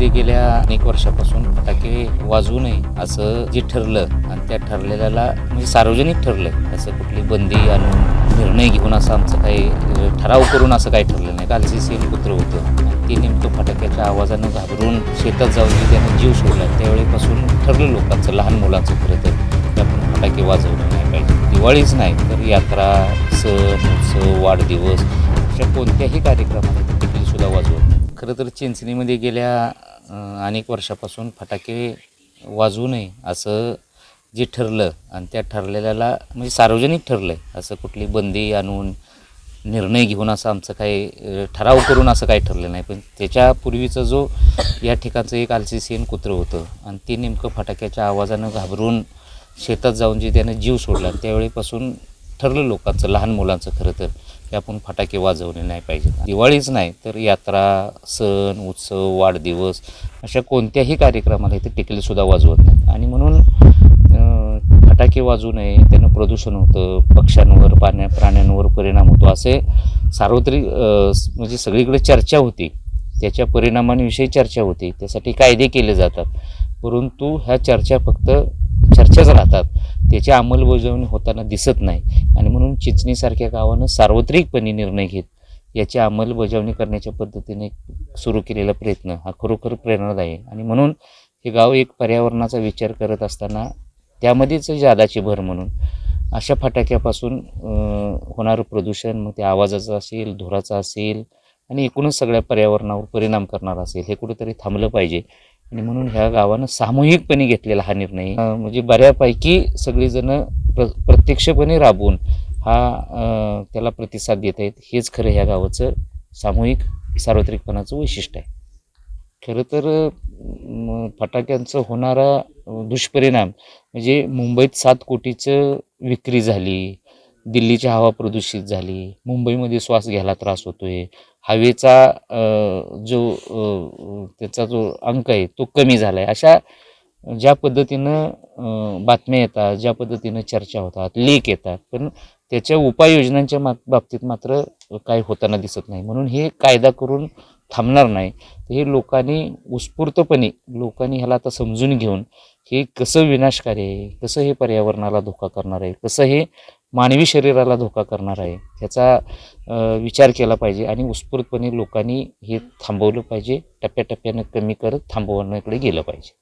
मध्ये गेल्या अनेक वर्षापासून फटाके वाजवू नये असं जे ठरलं आणि त्या ठरलेल्याला म्हणजे सार्वजनिक ठरलं असं कुठली बंदी आणून निर्णय घेऊन असं आमचं काही ठराव करून असं काही ठरलं नाही. कालची सेल पुत्र होतं. ते नेमकं फटाक्याच्या आवाजानं घाबरून शेतात जाऊन जे त्यानं जीव सोडला त्यावेळेपासून ठरलं लोकांचं लहान मुलांचं खरं तर आपण फटाके वाजवले नाही पाहिजे. दिवाळीच नाही तर यात्रा सण उत्सव वाढदिवस अशा कोणत्याही कार्यक्रमाला सुद्धा वाजवत खरं तर चिंचणीमध्ये गेल्या अनेक वर्षापासून फटाके वाजवू नये असं जे ठरलं आणि त्या ठरलेल्याला म्हणजे सार्वजनिक ठरलं आहे असं कुठली बंदी आणून निर्णय घेऊन असं आमचं काही ठराव करून असं काही ठरलं नाही. पण त्याच्यापूर्वीचा जो या ठिकाणचं एक आलसी सेन कुत्रं होतं आणि ते नेमकं फटाक्याच्या आवाजानं घाबरून शेतात जाऊन जे त्यानं जीव सोडला त्यावेळेपासून ठरलं लोकांचं लहान मुलांचं खरं तर की आपण फटाके वाजवले नाही पाहिजे दिवाळीच नाही तर यात्रा सण उत्सव वाढदिवस अशा कोणत्याही कार्यक्रमाला इथे टिकलेसुद्धा वाजवत नाही आणि म्हणून फटाके वाजू नये त्यानं प्रदूषण होतं पक्ष्यांवर पाण्या प्राण्यांवर परिणाम होतो असे सार्वत्रिक म्हणजे सगळीकडे चर्चा होती. त्याच्या परिणामांविषयी चर्चा होती. त्यासाठी कायदे केले जातात. परंतु ह्या चर्चा फक्त चर्चाच राहतात. त्याची अंमलबजावणी होताना दिसत नाही. आणि म्हणून चिचणीसारख्या गावानं सार्वत्रिकपणे निर्णय घेत याची अंमलबजावणी करण्याच्या पद्धतीने सुरू केलेला प्रयत्न हा खरोखर प्रेरणादायी आहे. आणि म्हणून हे गाव एक पर्यावरणाचा विचार करत असताना त्यामध्येच जादाची भर म्हणून अशा फटाक्यापासून होणारं प्रदूषण मग ते आवाजाचं असेल धुराचं असेल आणि एकूणच सगळ्या पर्यावरणावर परिणाम करणार असेल हे कुठेतरी थांबलं पाहिजे. आणि म्हणून ह्या गावानं सामूहिकपणे घेतलेला हा निर्णय म्हणजे बऱ्यापैकी सगळीजणं प्र प्रत्यक्षपणे राबवून हा त्याला प्रतिसाद देत आहेत. हेच खरं ह्या गावाचं सामूहिक सार्वत्रिकपणाचं वैशिष्ट्य आहे. खरं तर फटाक्यांचं होणारा दुष्परिणाम म्हणजे मुंबईत सात कोटीचं विक्री झाली दिल्लीची हवा प्रदूषित झाली मुंबईमध्ये श्वास घ्यायला त्रास होतोय. हवेचा जो त्याचा जो अंक आहे तो कमी झाला आहे अशा ज्या पद्धतीनं बातम्या येतात ज्या पद्धतीनं चर्चा होतात लेख येतात पण त्याच्या उपाययोजनांच्या मा बाबतीत मात्र काही होताना दिसत नाही. म्हणून हे कायदा करून थांबणार नाही. तर हे लोकांनी उत्स्फूर्तपणे लोकांनी ह्याला आता समजून घेऊन हे कसं विनाशकारी आहे कसं हे पर्यावरणाला धोका करणार आहे कसं हे मानवी शरीराला धोका करणार आहे ह्याचा विचार केला पाहिजे आणि उत्स्फूर्तपणे लोकांनी हे थांबवलं पाहिजे टप्प्याटप्प्यानं कमी करत थांबवण्याकडे गेलं पाहिजे.